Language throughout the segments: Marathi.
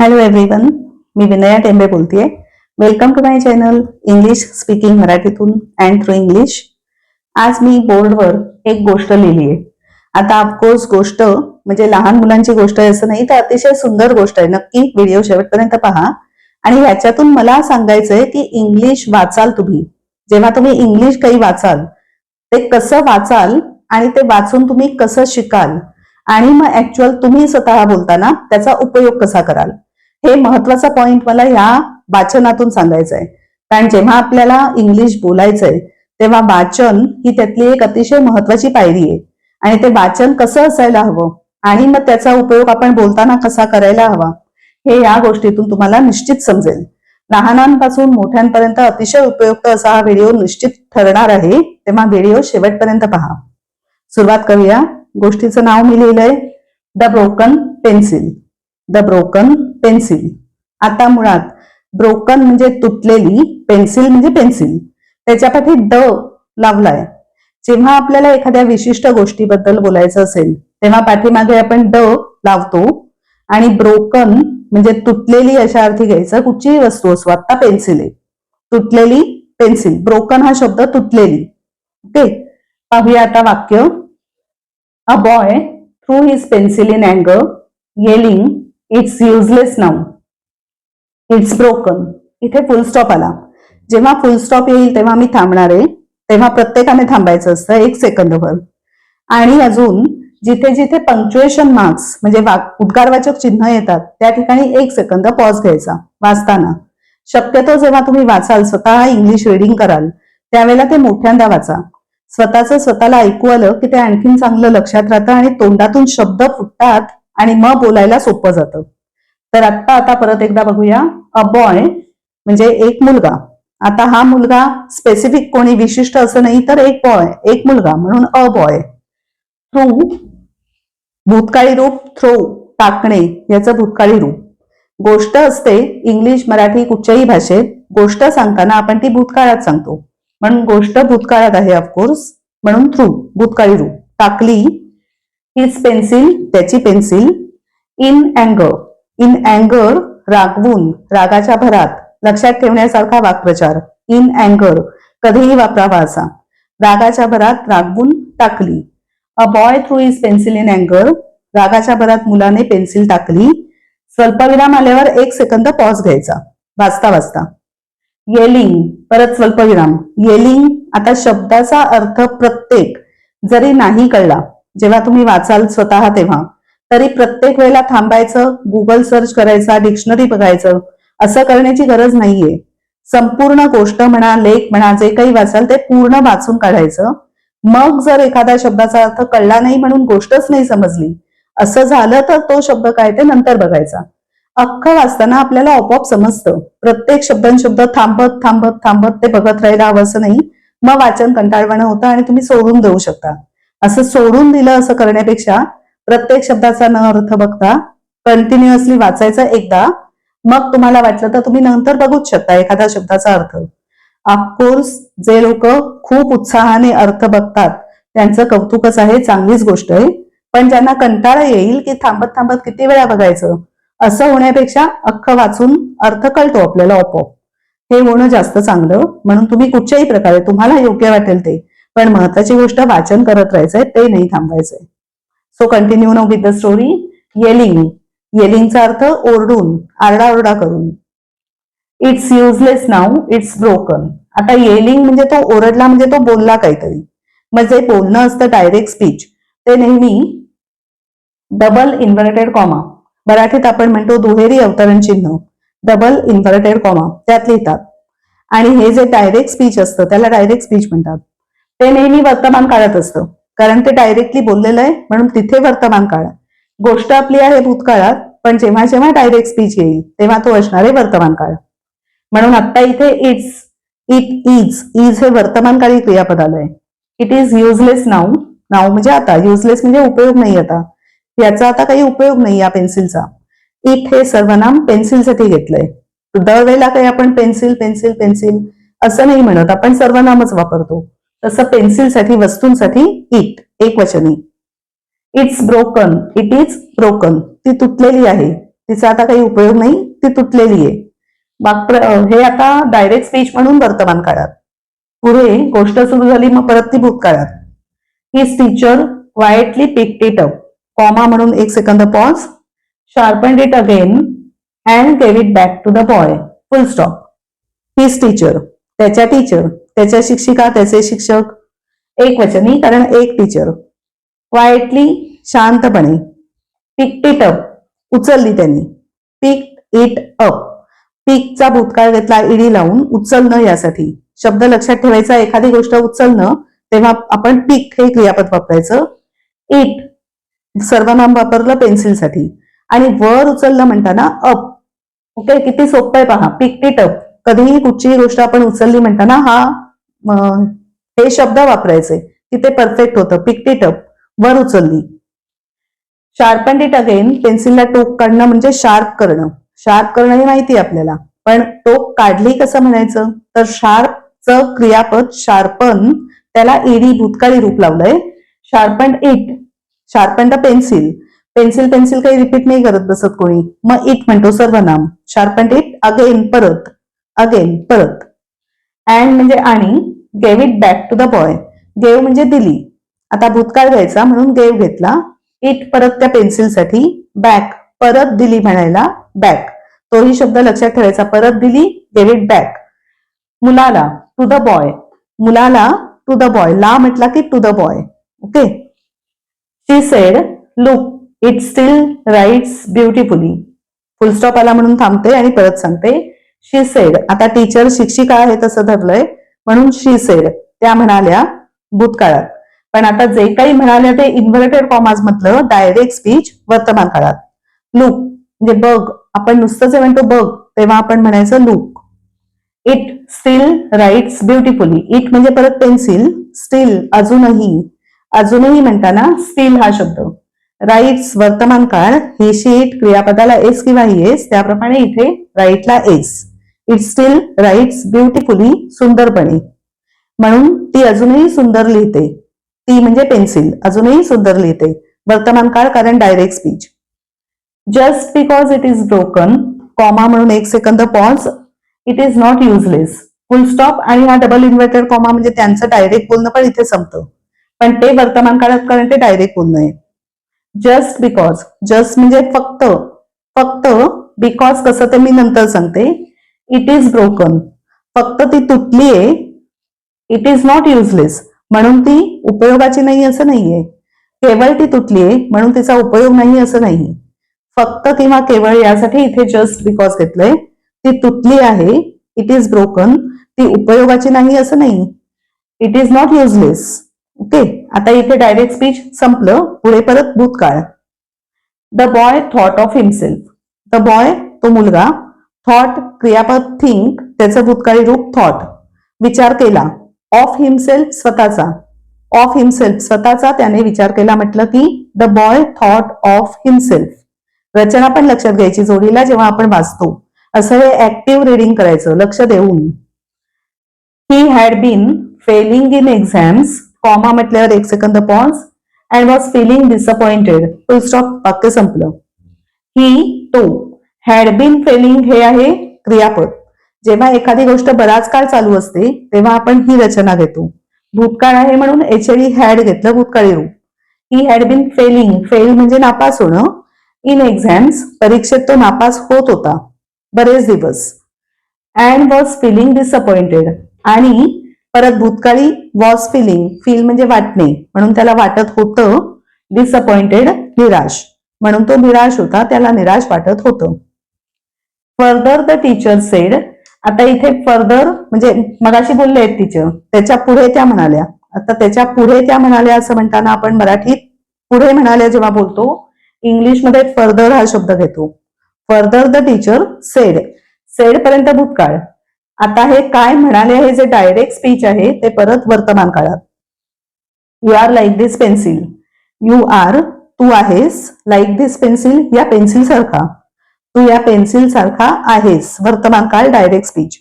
हॅलो एव्हरीवन मी विनया टेंबे बोलतेय. Welcome to my channel English speaking मराठीतून अँड थ्रू इंग्लिश आज मी बोर्डवर एक गोष्ट लिहिली आहे. आता ऑफकोर्स गोष्ट म्हणजे लहान मुलांची गोष्ट आहे असं नाही तर अतिशय सुंदर गोष्ट आहे. नक्की व्हिडिओ शेवटपर्यंत पहा. आणि ह्याच्यातून मला सांगायचंय की इंग्लिश वाचाल तुम्ही. जेव्हा तुम्ही इंग्लिश काही वाचाल ते कसं वाचाल आणि ते वाचून तुम्ही कसं शिकाल आणि मग ऍक्च्युअल तुम्ही स्वतः बोलताना त्याचा उपयोग कसा कराल. हे महत्त्वाचा पॉइंट मला ह्या वाचनातून सांगायचं आहे कारण जेव्हा आपल्याला इंग्लिश बोलायचंय तेव्हा वाचन ही त्यातली एक अतिशय महत्वाची पायरी आहे. आणि ते वाचन कसं असायला हवं? आणि मग त्याचा उपयोग आपण बोलताना कसा करायला हवा? हे या गोष्टीतून तुम्हाला निश्चित समजेल. लहानांपासून मोठ्यांपर्यंत अतिशय उपयुक्त असा हा व्हिडिओ निश्चित ठरणार आहे. तेव्हा व्हिडिओ शेवटपर्यंत पहा. सुरुवात करूया. गोष्टीचं नाव मी लिहिलंय. The broken pencil the broken pencil. आता मुळात ब्रोकन म्हणजे तुटलेली पेन्सिल म्हणजे पेन्सिल. त्याच्यापाठी द लावलाय. जेव्हा आपल्याला एखाद्या विशिष्ट गोष्टीबद्दल बोलायचं असेल तेव्हा पाठीमागे आपण ड लावतो आणि ब्रोकन म्हणजे तुटलेली अशा अर्थी घ्यायचं कुठचीही वस्तू असो आता पेन्सिल आहे. तुटलेली पेन्सिल ब्रोकन हा शब्द तुटलेली. ओके? पाहूया आता वाक्य. A boy threw his pencil in अँगर yelling it's useless now it's broken इथे फुल स्टॉप आला. जेव्हा फुल स्टॉप येईल तेव्हा मी थांबणार आहे. तेव्हा प्रत्येकाने थांबायचं असतं. एक सेकंदभर आणि अजून जिथे जिथे पंक्च्युएशन मार्क्स म्हणजे उद्गारवाचक चिन्ह येतात त्या ठिकाणी एक सेकंद पॉज घ्यायचा. वाचताना. शक्यतो जेव्हा तुम्ही वाचाल स्वतः इंग्लिश रिडिंग कराल त्यावेळेला ते मोठ्यांदा वाचा. स्वतःच स्वतःला ऐकू आलं की ते आणखीन चांगलं लक्षात राहतं आणि तोंडातून शब्द फुटतात आणि मग बोलायला सोपं जातं. तर आत्ता आता परत एकदा बघूया. अ बॉय म्हणजे एक मुलगा. आता हा मुलगा स्पेसिफिक कोणी विशिष्ट असं नाही तर एक बॉय एक मुलगा म्हणून अ बॉय थ्रू भूतकाळी रूप थ्रो टाकणे याचं भूतकाळी रूप. गोष्ट असते इंग्लिश मराठी कुठच्याही भाषेत. गोष्ट सांगताना आपण ती भूतकाळात सांगतो. म्हणून गोष्ट भूतकाळात आहे ऑफकोर्स म्हणून थ्रू भूतकाळी रूप. टाकली हीच पेन्सिल त्याची पेन्सिल इन अँगर इन अँगर रागवून रागाच्या भरात. लक्षात ठेवण्यासारखा वाक्प्रचार. इन अँगर कधीही वापरावा असा रागाच्या भरात रागवून टाकली. A boy threw is pencil in अँगर रागाच्या भरात मुलाने पेन्सिल टाकली. स्वल्पविराम आल्यावर एक सेकंद पॉज घ्यायचा. वाचता वाचता. येलिंग परत स्वल्पविराम. येलिंग आता शब्दाचा अर्थ प्रत्येक. जरी नाही कळला जेव्हा तुम्ही वाचाल स्वतः तेव्हा. तरी प्रत्येक वेळेला थांबायचं गुगल सर्च करायचा डिक्शनरी बघायचं असं करण्याची गरज नाहीये. संपूर्ण गोष्ट म्हणा लेख म्हणा जे काही वाचाल ते पूर्ण वाचून काढायचं. मग जर एखाद्या शब्दाचा अर्थ कळला नाही म्हणून गोष्टच नाही समजली असं झालं तर तो शब्द काय ते नंतर बघायचा. अख्खं वाचताना आपल्याला आपोआप समजतं. प्रत्येक शब्दन शब्द थांबत थांबत थांबत ते बघत राहायला हवं असं नाही. मग वाचन कंटाळवाणं होतं आणि तुम्ही सोडून देऊ शकता. असं सोडून दिलं असं करण्यापेक्षा प्रत्येक शब्दाचा न अर्थ बघता कंटिन्युअसली वाचायचं एकदा मग तुम्हाला वाटलं तर तुम्ही नंतर बघूच शकता एखाद्या शब्दाचा अर्थ. ऑफकोर्स जे लोक खूप उत्साहाने अर्थ बघतात त्यांचं कौतुकच आहे चांगलीच गोष्ट आहे. पण ज्यांना कंटाळा येईल की थांबत थांबत किती वेळा बघायचं असं होण्यापेक्षा अख्खं वाचून अर्थ कळतो आपल्याला आपोआप. हे होणं जास्त चांगलं. म्हणून तुम्ही कुठच्याही प्रकारे तुम्हाला योग्य वाटेल ते. पण महत्वाची गोष्ट वाचन करत राहायचंय ते नाही थांबायचंय. So continue no with the story yelling येलिंगचा अर्थ ओरडून आरडाओरडा करून. It's useless now it's broken आता येलिंग म्हणजे तो ओरडला म्हणजे तो बोलला काहीतरी. मग जे बोलणं असतं डायरेक्ट स्पीच ते नेहमी डबल इन्व्हर्टेड कॉमा मराठीत आपण म्हणतो दुहेरी अवतरण चिन्ह. डबल इन्व्हर्टेड कॉमा त्यात लिहितात. आणि हे जे डायरेक्ट स्पीच असतं त्याला डायरेक्ट स्पीच म्हणतात. ते नेहमी वर्तमान काळात असतं. कारण ते डायरेक्टली बोललेलं आहे म्हणून तिथे वर्तमान काळ गोष्ट आपली आहे भूतकाळात पण जेव्हा जेव्हा डायरेक्ट स्पीच येईल तेव्हा तो असणार आहे वर्तमान काळ. म्हणून आता इथे इट्स इट इज इज हे वर्तमानकाळी क्रियापद आलंय it is useless now now म्हणजे आता. युजलेस म्हणजे उपयोग नाही आता. याचा आता काही उपयोग नाही या पेन्सिलचा इट हे सर्वनाम पेन्सिलसाठी घेतलंय. दरवेळेला काही आपण पेन्सिल पेन्सिल पेन्सिल असं नाही म्हणत. आपण सर्वनामच वापरतो. तसं पेन्सिलसाठी वस्तूंसाठी इट एक वचनी. It's broken it is broken ती तुटलेली आहे. तिचा आता काही उपयोग नाही ती तुटलेली आहे. वाक्प्र हे आता डायरेक्ट स्पीच म्हणून वर्तमान काळात. पुढे गोष्ट सुरू झाली मग परत ती भूतकाळात. His teacher quietly pick it up comma म्हणून एक second pause sharpen it again and gave it back to the boy full stop his teacher त्याच्या टीचर त्याच्या शिक्षिका त्याचे शिक्षक एक वचनी कारण एक टीचर क्वायटली शांतपणे पिक इट अप उचलली त्यांनी. पिक इट अप पिकचा भूतकाळ घेतला इडी लावून उचलणं यासाठी. शब्द लक्षात ठेवायचा एखादी गोष्ट उचलणं तेव्हा आपण पिक हे क्रियापद वापरायचं. इट सर्वनाम वापरलं पेन्सिलसाठी आणि वर उचललं म्हणताना अप ओके किती सोपं आहे पहा. पिक इट अप कधीही कुठचीही गोष्ट आपण उचलली म्हणताना हा हे शब्द वापरायचे. तिथे परफेक्ट होतं. पिक इट अप वर उचलली. शार्पन इट अगेन पेन्सिलला टोक काढणं म्हणजे शार्प करणं. शार्प करणं हे माहिती आहे आपल्याला. पण टोक काढली कसं म्हणायचं? तर शार्पचं क्रियापद शार्पन त्याला ईडी भूतकाळी रूप लावलंय. Sharpen it sharpen the pencil pencil pencil काही रिपीट नाही करत बसत कोणी. मग इट म्हणतो सर्वनाम. शार्पन इट अगेन परत. अगेन परत. अँड म्हणजे आणि. Gave it back to the boy gave म्हणजे दिली. आता भूतकाळ घ्यायचा म्हणून गेव घेतला. इट परत त्या पेन्सिलसाठी बॅक परत दिली म्हणायला बॅक तोही शब्द लक्षात ठेवायचा. परत दिली गेव इट बॅक मुलाला टू द बॉय मुलाला टू द बॉय ला म्हटला की to the boy okay she said look it still writes beautifully full stop आला म्हणून थांबते आणि परत सांगते. शी सेड आता टीचर शिक्षिका आहे तसं धरलंय. म्हणून शी सेड त्या म्हणाल्या भूतकाळात. पण आता जे काही म्हणाल्या ते इन्व्हर्टेड कॉमाज मधलं डायरेक्ट स्पीच वर्तमान काळात. लुक म्हणजे बघ आपण नुसतं जे म्हणतो बघ तेव्हा आपण म्हणायचं look it still writes beautifully it म्हणजे परत पेन्सिल स्टील अजूनही. अजूनही म्हणताना स्टील हा शब्द. राईट्स वर्तमान काळ ही शीट क्रियापदाला एस किंवा एस त्याप्रमाणे इथे राईटला S it still writes beautifully सुंदरपणे. म्हणून ती अजूनही सुंदर लिहिते. ती म्हणजे पेन्सिल अजूनही सुंदर लिहिते. वर्तमान काळ कारण direct speech just because it is broken comma म्हणून एक second pause it is not useless full stop आणि हा डबल इन्व्हर्टेड कॉमा म्हणजे त्यांचं डायरेक्ट बोलणं पण इथे संपतं. पण ते वर्तमान काळात कारण ते डायरेक्ट बोलणं आहे. जस्ट बिकॉज जस्ट म्हणजे फक्त. फक्त बिकॉज कसं ते मी नंतर सांगते. इट इज ब्रोकन फक्त ती तुटली आहे इट इज नॉट युजलेस म्हणून ती उपयोगाची नाही असं नाहीये. केवळ ती तुटली आहे म्हणून तिचा उपयोग नाही असं नाही. फक्त किंवा केवळ यासाठी इथे जस्ट बिकॉज घेतलंय. ती तुटली आहे. इट इज ब्रोकन ती उपयोगाची नाही असं नाही. It is not useless okay आता इथे डायरेक्ट स्पीच संपलं. पुढे परत भूतकाळ. The boy thought of himself the boy तो मुलगा थॉट क्रियापद थिंक त्याचं भूतकाळी रूप थॉट विचार केला. ऑफ हिमसेल्फ स्वतःचा. ऑफ हिमसेल्फ स्वतःचा त्याने विचार केला म्हटलं की the boy thought of himself रचना पण लक्षात घ्यायची जोडीला जेव्हा आपण वाचतो. असं हे ऍक्टिव्ह रिडिंग करायचं लक्ष देऊन. He had been failing in exams comma म्हटल्यावर एक second pause and was feeling disappointed full stop वाक्य संपलं. ही तो हॅड बीन फेलिंग हे आहे क्रियापद. जेव्हा एखादी गोष्ट बराच काळ चालू असते तेव्हा आपण ही रचना घेतो. भूतकाळ आहे म्हणून एचडी हॅड घेतलं भूतकाळी रूप he had been failing fail म्हणजे नापास होणं. इन एक्झाम्स परीक्षेत तो नापास होत होता. बरेच दिवस. अँड वॉज फिलिंग डिसअपॉइंटेड आणि परत भूतकाळी वॉज फिलिंग फील म्हणजे वाटणे. म्हणून त्याला वाटत होतं. डिसअपॉइंटेड निराश. म्हणून तो निराश होता. त्याला निराश वाटत होतं. फर्दर द टीचर सेड आता इथे फर्दर म्हणजे मगाशी बोलले आहेत टीचर त्याच्या पुढे त्या म्हणाल्या. आता त्याच्या पुढे त्या म्हणाल्या असं म्हणताना आपण मराठीत पुढे म्हणाल्या जेव्हा बोलतो इंग्लिशमध्ये फर्दर हा शब्द घेतो. Further the teacher said said पर्यंत भूतकाळ. आता हे काय म्हणाले हे जे डायरेक्ट स्पीच आहे ते परत वर्तमान काळात. You are like this pencil you are तू आहेस लाईक दिस पेन्सिल या पेन्सिल सारखा. तू या पेन्सिल सारखा आहेस. वर्तमान काळ direct speech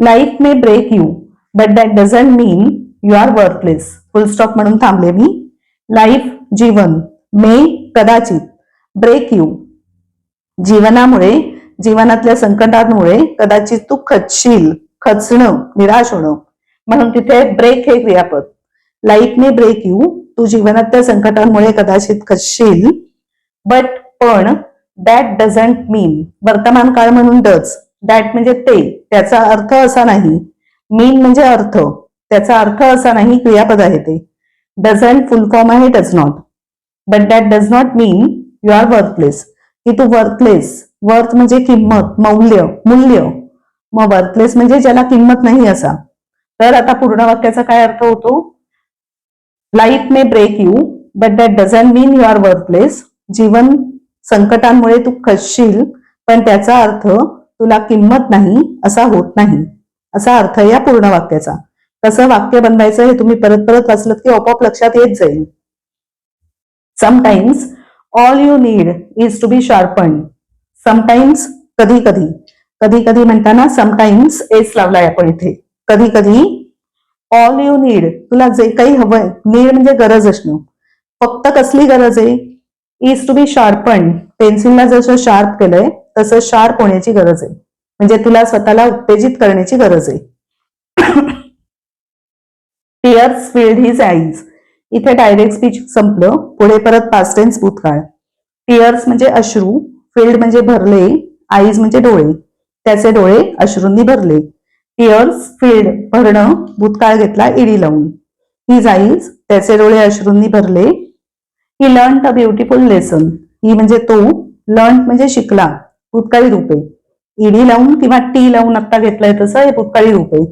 life may break you but that doesn't mean you are worthless full stop म्हणून थांबले मी. लाईफ जीवन मे कदाचित ब्रेक यू जीवनामुळे जीवनातल्या संकटांमुळे कदाचित तू खचशील खचणं निराश होणं. म्हणून तिथे ब्रेक हे क्रियापद. लाईफ मे ब्रेक यू तू जीवनातल्या संकटांमुळे कदाचित खचशील बट पण दॅट डझंट मीन वर्तमान काळ म्हणून डज दॅट म्हणजे ते त्याचा अर्थ असा नाही. मीन म्हणजे अर्थ. त्याचा अर्थ असा नाही क्रियापद आहे ते. डझंट फुल फॉर्म आहे does not but that does not mean you are worthless की तू वर्थलेस वर्थ म्हणजे किंमत मौल्य मूल्य. मग वर्थलेस म्हणजे ज्याला किंमत नाही असा. तर आता पूर्ण वाक्याचा काय अर्थ होतो? Life may break you but that doesn't mean you are worthless जीवन संकटांमुळे तू खसशील पण त्याचा अर्थ तुला किंमत नाही असा होत नाही. असा अर्थ या पूर्ण वाक्याचा. कसं वाक्य बनवायचं हे तुम्ही परत परत वाचलं की आपोआप लक्षात येत जाईल. Sometimes all you need is to be sharpen sometimes कधी कधी. कधी कधी म्हणताना समटाइम्स एस लावलाय आपण इथे. कधी कधी ऑल यू नीड तुला जे काही हवंय नीड म्हणजे गरज असणं फक्त कसली गरज आहे? इज टू बी शार्पन पेन्सिलला जसं शार्प केलंय तसं शार्प होण्याची गरज आहे. म्हणजे तुला स्वतःला उत्तेजित करण्याची गरज आहे. टिअर्स फिल्ड हिज आईज इथे डायरेक्ट स्पीच संपलं. पुढे परत पास्ट टेन्स भूतकाळ. टिअर्स म्हणजे अश्रू फिल्ड म्हणजे भरले आईज म्हणजे डोळे. त्याचे डोळे अश्रूंनी भरले. टिअर्स फिल्ड भरणं भूतकाळ घेतला इडी लावून. हिज आईज त्याचे डोळे अश्रूंनी भरले he learn a beautiful lesson he म्हणजे तो लर्न म्हणजे शिकला. भूतकाळी रूपे. ईडी लावून किंवा टी लावून आता घेतलंय तसं हे भूतकाळी रूपे.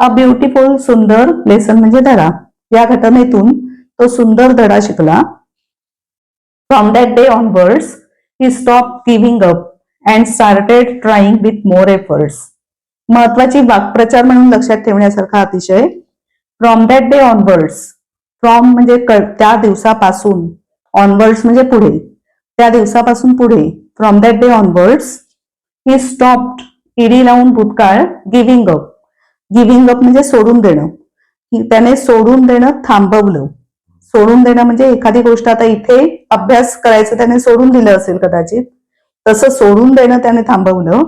अ ब्युटिफुल सुंदर लेसन म्हणजे धडा. या घटनेतून तो सुंदर धडा शिकला. From that day onwards he stop giving up and started trying with more efforts महत्वाची वाक्प्रचार म्हणून लक्षात ठेवण्यासारखा अतिशय. From that day onwards from म्हणजे त्या दिवसापासून ऑनवर्ड्स म्हणजे पुढे. त्या दिवसापासून पुढे from that day onwards he stopped ED लावून भूतकाळ गिव्हिंग अप गिव्हिंग अप म्हणजे सोडून देणं. त्याने सोडून देणं थांबवलं. सोडून देणं म्हणजे एखादी गोष्ट आता इथे अभ्यास करायचं त्याने सोडून दिलं असेल कदाचित. तसं सोडून देणं त्याने थांबवलं.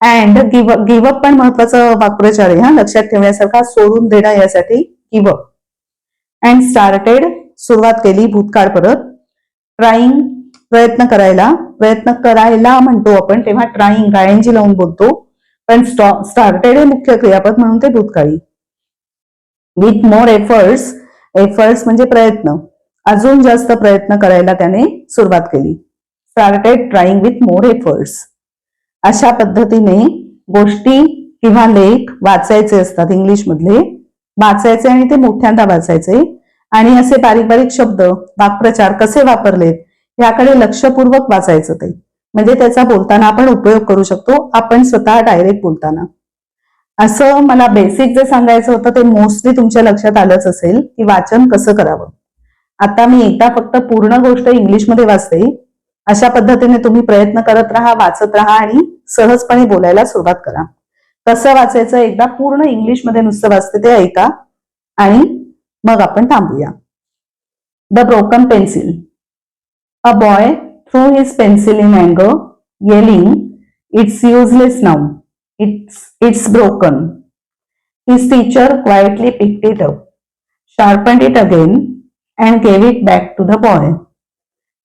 अँड गिव गिवअप पण महत्वाचं वाक्प्रचार आहे हा. लक्षात ठेवण्यासारखा सोडून देणं यासाठी गिवअप अँड स्टार्टेड सुरुवात केली भूतकाळ परत. ट्राईंग प्रयत्न करायला. प्रयत्न करायला म्हणतो आपण तेव्हा ट्राईंग आयएनजी लावून बोलतो. पण स्टार्टेड हे मुख्य क्रियापद म्हणून ते भूतकाळी. विथ मोर एफर्ट्स एफर्ट्स म्हणजे प्रयत्न. अजून जास्त प्रयत्न करायला त्याने सुरुवात केली. Started trying with more efforts अशा पद्धतीने गोष्टी किंवा लेख वाचायचे असतात इंग्लिश मधले वाचायचे आणि ते मोठ्यांदा वाचायचे. आणि असे बारीक बारीक शब्द वाक्प्रचार कसे वापरलेत याकडे लक्षपूर्वक वाचायचं ते. म्हणजे त्याचा बोलताना आपण उपयोग करू शकतो आपण स्वतः डायरेक्ट बोलताना. असं मला बेसिक जे सांगायचं होतं ते मोस्टली तुमच्या लक्षात आलंच असेल की वाचन कसं करावं. आता मी एकदा फक्त पूर्ण गोष्ट इंग्लिशमध्ये वाचते. अशा पद्धतीने तुम्ही प्रयत्न करत राहा वाचत राहा आणि सहजपणे बोलायला सुरुवात करा. कसं वाचायचं? एकदा पूर्ण इंग्लिशमध्ये नुसतं वाचते ते ऐका. आणि मग आपण थांबूया. The broken pencil a boy threw his pencil in अँगर yelling it's useless now it's it's broken his teacher quietly picked it up sharpened it again and gave it back to the boy.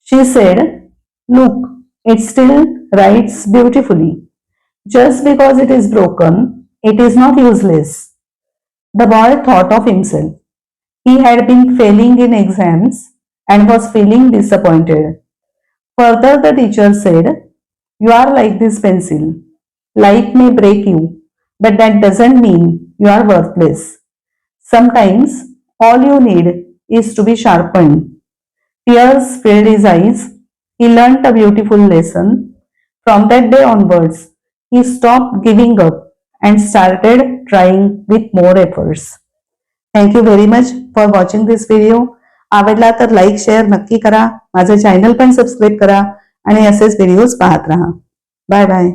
She said, Look, it still writes beautifully. Just because it is broken, it is not useless. The boy thought of himself. He had been failing in exams and was feeling disappointed. Further, the teacher said, You are like this pencil. Life may break you, but that doesn't mean you are worthless. Sometimes all you need is to be sharpened. Tears filled his eyes. He learnt a beautiful lesson. From that day onwards, he stopped giving up and started trying with more efforts. Thank you very much for watching this video आवडला तर लाईक शेअर नक्की करा माझं चॅनल पण सबस्क्राईब करा आणि असेच व्हिडिओज पाहत राहा बाय बाय